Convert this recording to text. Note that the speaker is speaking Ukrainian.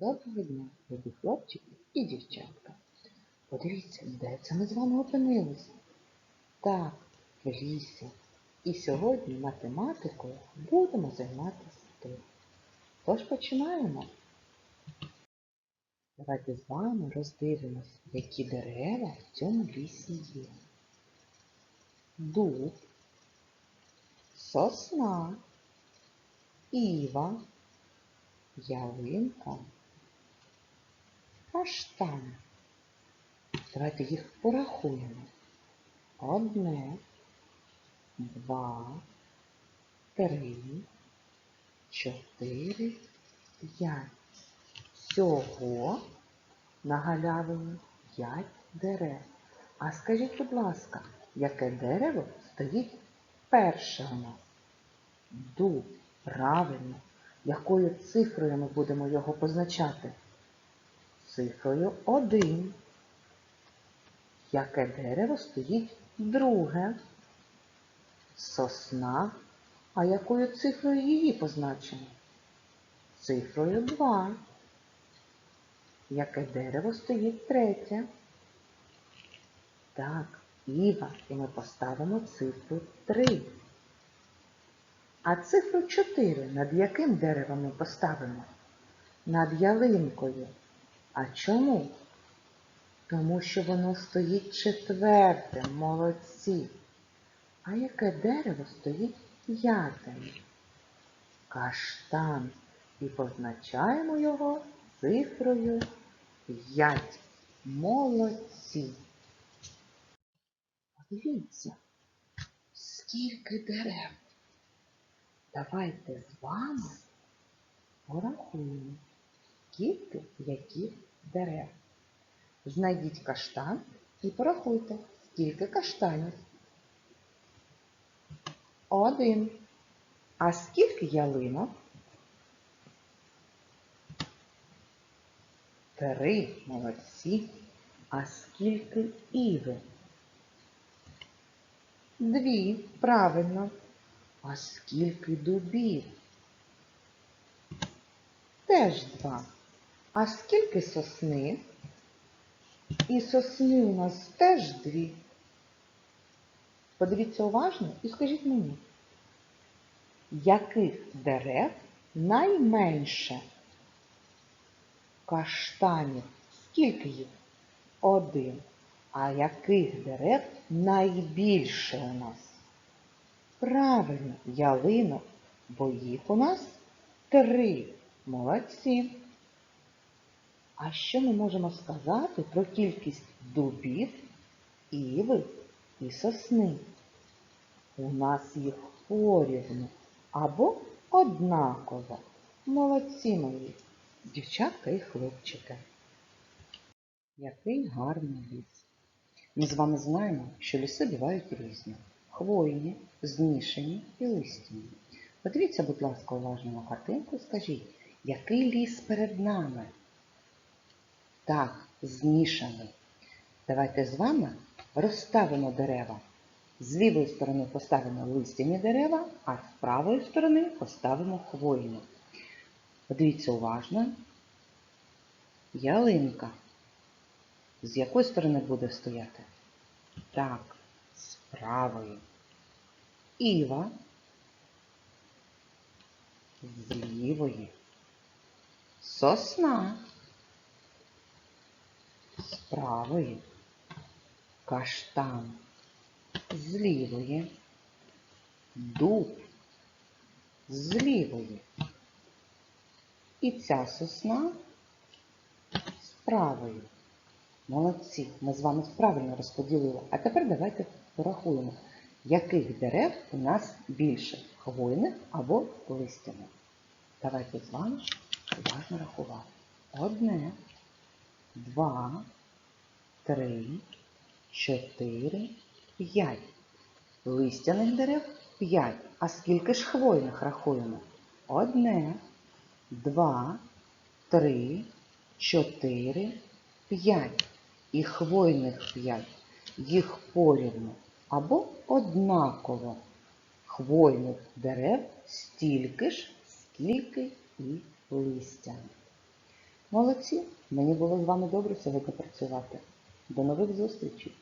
Доброго дня, любі хлопчики і дівчатка. Подивіться, де це ми з вами опинилися? Так, в лісі. І сьогодні математикою будемо займатися тут. Тож починаємо. Давайте з вами роздивимося, які дерева в цьому лісі є. Дуб, сосна, іва, ялинка, каштан. Давайте їх порахуємо. Одне, два, три, чотири, п'ять. Всього на галявині п'ять дерев. А скажіть, будь ласка, яке дерево стоїть перше у нас? Дуб. Правильно. Якою цифрою ми будемо його позначати? Цифрою 1. Яке дерево стоїть друге? Сосна. А якою цифрою її позначимо? Цифрою 2. Яке дерево стоїть третє? Так, Іва. І ми поставимо цифру 3. А цифру 4 над яким деревом ми поставимо? Над ялинкою. А чому? Тому що воно стоїть четвертим, молодці. А яке дерево стоїть п'ятим? Каштан. І позначаємо його цифрою 5. Молодці. Подивіться, скільки дерев. Давайте з вами порахуємо, скільки яких дерев. Знайдіть каштан і порахуйте, скільки каштанів. Один. А скільки ялинок? Три. Молодці. А скільки іви? Дві. Правильно. А скільки дубів? Теж два. А скільки сосни? І сосни у нас теж дві. Подивіться уважно і скажіть мені, яких дерев найменше? Каштанів. Скільки їх? Один. А яких дерев найбільше у нас? Правильно, ялинок, бо їх у нас три. Молодці. А що ми можемо сказати про кількість дубів, іви і сосни? У нас їх порівну або однаково. Молодці мої, дівчатка і хлопчики. Який гарний ліс. Ми з вами знаємо, що ліси бувають різні. Хвойні, змішані і листяні. Подивіться, будь ласка, уважно на картинку і скажіть, який ліс перед нами? Так, змішаний. Давайте з вами розставимо дерева. З лівої сторони поставимо листяні дерева, а з правої сторони поставимо хвойні. Подивіться уважно. Ялинка. З якої сторони буде стояти? Так, з правої. Іва з лівої. Сосна з правої. Каштан з лівої. Дуб з лівої. І ця сосна з правої. Молодці, ми з вами правильно розподілили. А тепер давайте порахуємо, яких дерев у нас більше хвойних або листяних. Давайте з вами уважно рахувати. Одне, два, три, чотири, п'ять. Листяних дерев п'ять. А скільки ж хвойних рахуємо? Одне, два, три, чотири, п'ять. І хвойних п'ять. Їх порівну або однаково. Хвойних дерев стільки ж, скільки і листя. Молодці! Мені було з вами добре сьогодні працювати. До нових зустрічей!